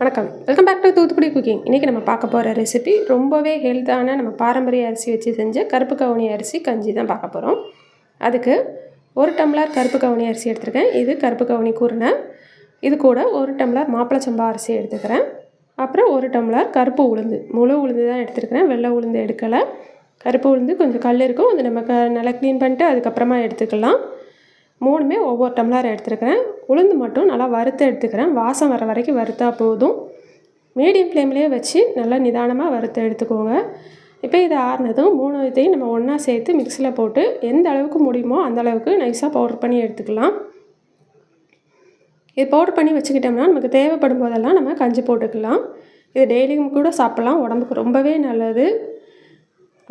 வணக்கம். Welcome back to Thoothukudi cooking இன்றைக்கி நம்ம பார்க்க போகிற ரெசிபி ரொம்பவே ஹெல்த்தான நம்ம பாரம்பரிய அரிசி வச்சு செஞ்ச கருப்பு கவுனி அரிசி கஞ்சி தான் பார்க்க போகிறோம் அதுக்கு ஒரு டம்ளர் கருப்பு கவுனி அரிசி எடுத்துருக்கேன். இது கருப்பு கவுனி குருணை. இது கூட ஒரு டம்ளர் மாப்பிளை சம்பா அரிசி எடுத்துக்கிறேன். அப்புறம் ஒரு டம்ளர் கருப்பு உளுந்து. முழு உளுந்து தான் எடுத்துருக்கிறேன். வெள்ளை உளுந்து எடுக்கலை. கருப்பு உளுந்து கொஞ்சம் கல் இருக்கும். அது நம்ம க நல்லா க்ளீன் பண்ணிட்டு அதுக்கப்புறமா எடுத்துக்கலாம். மூணுமே ஒவ்வொரு டம்ளர் எடுத்துருக்கிறேன். உளுந்து மட்டும் நல்லா வறுத்து எடுத்துக்கிறேன். வாசம் வர வரைக்கும் வறுத்தா போதும். மீடியம் ஃப்ளேம்லேயே வச்சு நல்லா நிதானமாக வறுத்து எடுத்துக்கோங்க. இப்போ இதை ஆறுனதும் மூணு இதையும் நம்ம ஒன்றா சேர்த்து மிக்சியில் போட்டு எந்த அளவுக்கு முடியுமோ அந்த அளவுக்கு நைஸாக பவுடர் பண்ணி எடுத்துக்கலாம். இது பவுடர் பண்ணி வச்சுக்கிட்டோம்னா நமக்கு தேவைப்படும் போதெல்லாம் நம்ம கஞ்சி போட்டுக்கலாம். இது டெய்லியும் கூட சாப்பிட்லாம். உடம்புக்கு ரொம்பவே நல்லது.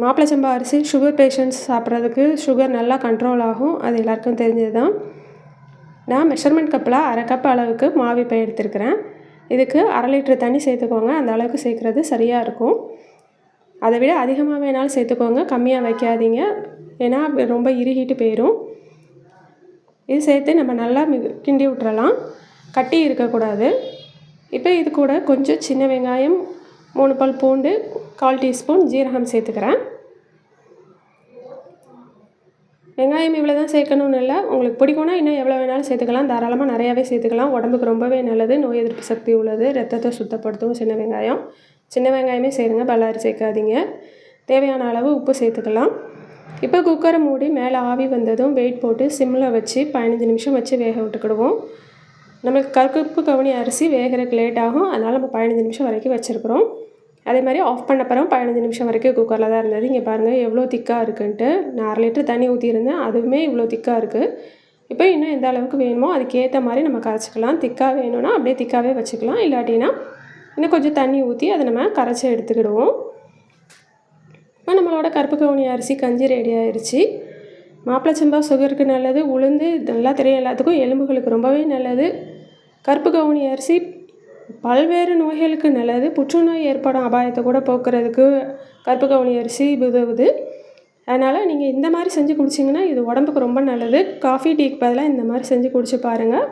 மாப்பிள்ளை சம்பா அரிசி சுகர் பேஷண்ட்ஸ் சாப்பிட்றதுக்கு சுகர் நல்லா கண்ட்ரோல் ஆகும். அது எல்லாருக்கும் தெரிஞ்சது தான் நான் மெஷர்மெண்ட் கப்பில் அரை கப் அளவுக்கு மாவி பை எடுத்துருக்கிறேன். இதுக்கு அரை லிட்டர் தண்ணி சேர்த்துக்கோங்க. அந்த அளவுக்கு சேர்க்குறது சரியாக இருக்கும். அதை விட அதிகமாக வேணாலும் சேர்த்துக்கோங்க. கம்மியாக வைக்காதீங்க. ஏன்னா ரொம்ப இறுகிட்டு போயிடும் இது சேர்த்து நம்ம நல்லா கிண்டி விட்டுறலாம். கட்டி இருக்கக்கூடாது. இப்போ இது கூட கொஞ்சம் சின்ன வெங்காயம் மூணு பல் பூண்டு கால் டீஸ்பூன் ஜீரகம் சேர்த்துக்கிறேன். வெங்காயம் இவ்வளோ தான் சேர்க்கணும்னு இல்லை. உங்களுக்கு பிடிக்கும்னா இன்னும் எவ்வளோ வேணாலும் சேர்த்துக்கலாம். தாராளமாக நிறையாவே சேர்த்துக்கலாம். உடம்புக்கு ரொம்பவே நல்லது. நோய் எதிர்ப்பு சக்தி உள்ளது. ரத்தத்தை சுத்தப்படுத்தும் சின்ன வெங்காயம். சின்ன வெங்காயமே சேருங்க. பல்லாரி சேர்க்காதீங்க. தேவையான அளவு உப்பு சேர்த்துக்கலாம். இப்போ குக்கரை மூடி மேலே ஆவி வந்ததும் வெயிட் போட்டு சிம்மில் வச்சு பதினஞ்சு நிமிஷம் வச்சு வேக விட்டுக்கிடுவோம். நம்மளுக்கு கருப்பு கவுனி அரிசி வேகிறதுக்கு லேட் ஆகும். அதனால் நம்ம பதினஞ்சு நிமிஷம் வரைக்கும் வச்சுருக்குறோம். அதே மாதிரி ஆஃப் பண்ண பிறகு பதினஞ்சு நிமிஷம் வரைக்கும் குக்கரில் தான் இருந்தது. இங்கே பாருங்கள் எவ்வளோ திக்காக இருக்குன்ட்டு. நான் அரை லிட்டர் தண்ணி ஊற்றியிருந்தேன் அதுவுமே இவ்வளோ திக்காக இருக்குது இப்போ இன்னும் எந்த அளவுக்கு வேணுமோ அதுக்கேற்ற மாதிரி நம்ம கரைச்சிக்கலாம். திக்காக வேணும்னா அப்படியே திக்காகவே வச்சுக்கலாம். இல்லாட்டினா இன்னும் கொஞ்சம் தண்ணி ஊற்றி அதை நம்ம கரைச்சி எடுத்துக்கிடுவோம். இப்போ நம்மளோட கருப்பு கவுனி அரிசி கஞ்சி ரெடி ஆயிடுச்சு மாப்பிள சம்பா சுகருக்கு நல்லது. உளுந்து நல்லா தெரியும் எல்லாத்துக்கும். எலும்புகளுக்கு ரொம்பவே நல்லது. கருப்பு கவுனி அரிசி பல்வேறு நோய்களுக்கு நல்லது. புற்றுநோய் ஏற்படும் அபாயத்தை கூட போக்குறதுக்கு கருப்பு கவுனி அரிசி உதவுது. அதனால் நீங்கள் இந்த மாதிரி செஞ்சு குடிச்சிங்கன்னா இது உடம்புக்கு ரொம்ப நல்லது. காஃபி டீக்கு பதிலாக இந்த மாதிரி செஞ்சு குடிச்சு பாருங்கள்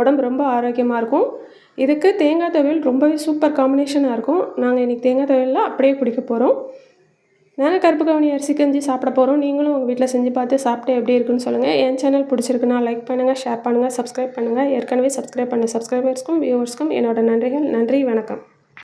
உடம்பு ரொம்ப ஆரோக்கியமாக இருக்கும். இதுக்கு தேங்காய் துவையல் ரொம்பவே சூப்பர் காம்பினேஷனாக இருக்கும். நாங்கள் இன்றைக்கி தேங்காய் துவையலில் அப்படியே குடிக்க போகிறோம் நாங்கள் கருப்பு கவனி அரிசி கஞ்சி சாப்பிட போகிறோம் நீங்களும் உங்கள் வீட்டில் செஞ்சு பார்த்து சாப்பிட்டு எப்படி இருக்குன்னு சொல்லுங்கள் என் சேனல் பிடிச்சிருக்குன்னா லைக் பண்ணுங்கள் ஷேர் பண்ணுங்கள் சப்ஸ்கிரைப் பண்ணுங்கள் ஏற்கனவே சப்ஸ்கிரைப் பண்ண சப்ஸ்கிரைபர்ஸ்க்கும் வியூவர்ஸ்க்கும் என்னோட நன்றிகள். நன்றி வணக்கம்.